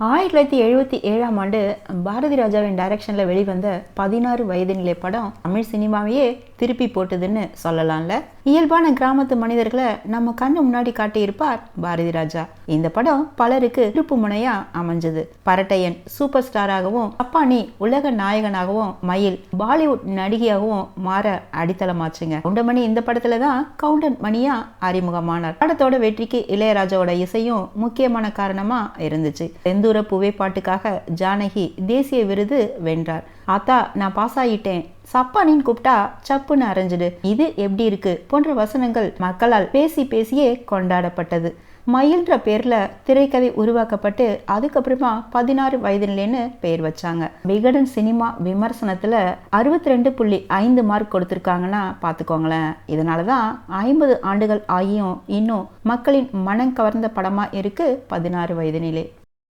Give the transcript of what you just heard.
ஆயிரத்தி தொள்ளாயிரத்தி எழுபத்தி ஏழாம் ஆண்டு பாரதி ராஜாவின் டைரக்ஷனில் வெளிவந்த பதினாறு வயது நிலை படம் தமிழ் சினிமாவையே திருப்பி போட்டுதுன்னு சொல்லலாம்ல. இயல்பான கிராமத்து மனிதர்களை நம்ம கண்ணு முன்னாடி காட்டியிருப்பார் பாரதி ராஜா. இந்த படம் பலருக்கு திருப்பு முனையா அமைஞ்சது. பரட்டையன் சூப்பர் ஸ்டாராகவும் அப்பானி உலக நாயகனாகவும் மயில் பாலிவுட் நடிகையாகவும் மாற அடித்தளமாச்சுங்க. கவுண்டமணி இந்த படத்துல தான் கவுண்டன் மணியா அறிமுகமானார். படத்தோட வெற்றிக்கு இளையராஜாவோட இசையும் முக்கியமான காரணமா இருந்துச்சு. செந்தூர புவே பாட்டுக்காக ஜானகி தேசிய விருது வென்றார். ஆத்தா நான் பாஸ் ஆகிட்டேன் சப்பானின்னு கூப்பிட்டா சப்புன்னு அரைஞ்சிடு. இது எப்படி இருக்கு? போன்ற வசனங்கள் மக்களால் பேசி பேசியே கொண்டாடப்பட்டது. மயில்ன்ற பேர்ல திரைக்கதை உருவாக்கப்பட்டு அதுக்கப்புறமா பதினாறு வயதுலேன்னு பெயர் வச்சாங்க. விகடன் சினிமா விமர்சனத்துல அறுபத்தி ரெண்டு புள்ளி ஐந்து மார்க் கொடுத்துருக்காங்கன்னா பார்த்துக்கோங்களேன். இதனால தான் ஐம்பது ஆண்டுகள் ஆகியும் இன்னும் மக்களின் மனம் கவர்ந்த படமா இருக்கு பதினாறு வயது நிலை